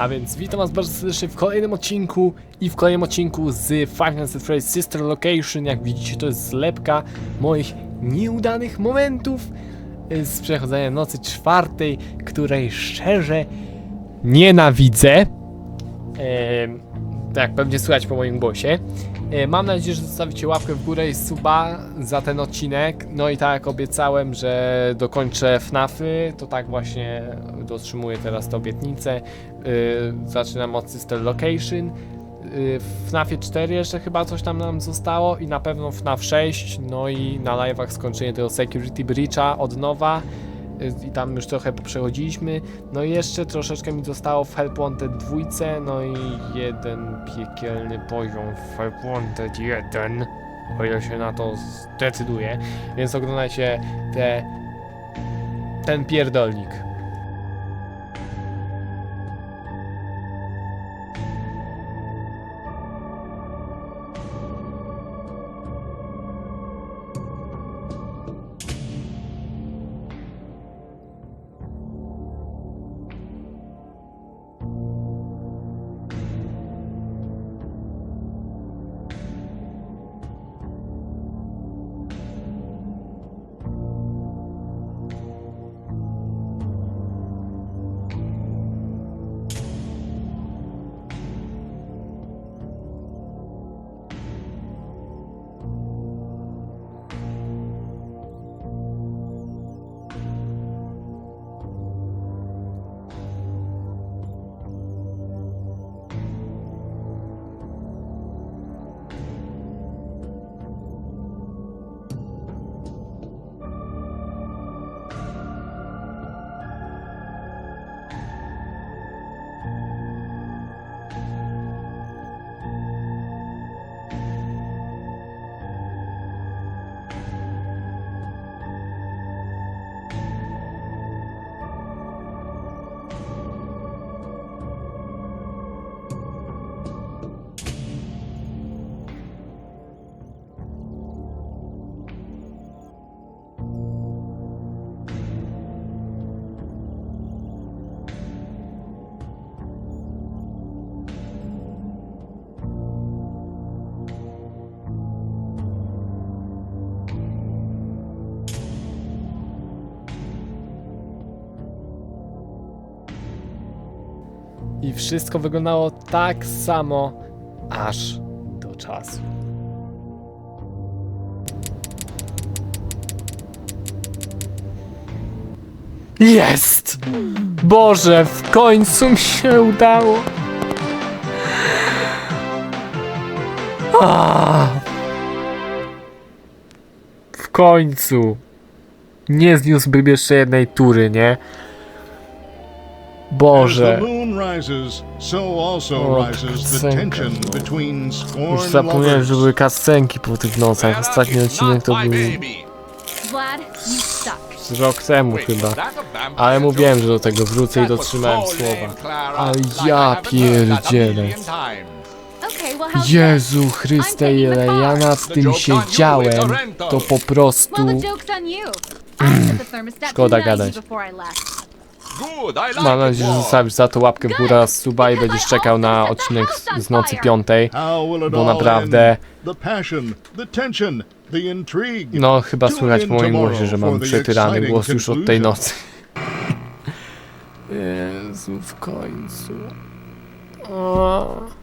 A więc witam was bardzo serdecznie w kolejnym odcinku i w kolejnym odcinku z Five Nights at Freddy's Sister Location. Jak widzicie to jest zlepka moich nieudanych momentów y, z przechodzenia nocy czwartej, której szczerze nienawidzę. Em, tak, pewnie słychać po moim głosie. E, Mam nadzieję, że zostawicie łapkę w górę i suba za ten odcinek. No i tak jak obiecałem, że dokończę FNAFy, to tak właśnie dotrzymuję teraz tę obietnicę. Yy, zaczynam od Sister Location. Yy, w FNAFie 4 jeszcze chyba coś tam nam zostało i na pewno FNAF 6. No i na live'ach skończenie tego Security Breacha od nowa. Yy, I tam już trochę przechodziliśmy. No i jeszcze troszeczkę mi zostało w Help Wanted 2, no i jeden piekielny poziom w Help Wanted 1, o ile się na to zdecyduje. Więc oglądajcie te, ten pierdolnik. I wszystko wyglądało tak samo, aż do czasu. Jest! Boże, w końcu mi się udało! Ah! W końcu! Nie zniósłbym jeszcze jednej tury, nie? Boże. O, Już zapomniałem, że były kascenki po tych nocach. Ostatni odcinek to był z rok temu chyba. Ale mówiłem, że do tego wrócę i dotrzymałem słowa. Ale ja pierdzielę. Jezu Chryste, ile ja nad tym siedziałem, to po prostu... Szkoda to 90 gadać. Mam nadzieję, że zostawisz za to łapkę w górę, suba i będziesz czekał na odcinek z, z nocy piątej. Bo naprawdę-. No, chyba słychać po moim głosie, że mam przetyrany głos już od tej nocy. Jezu, w końcu. O.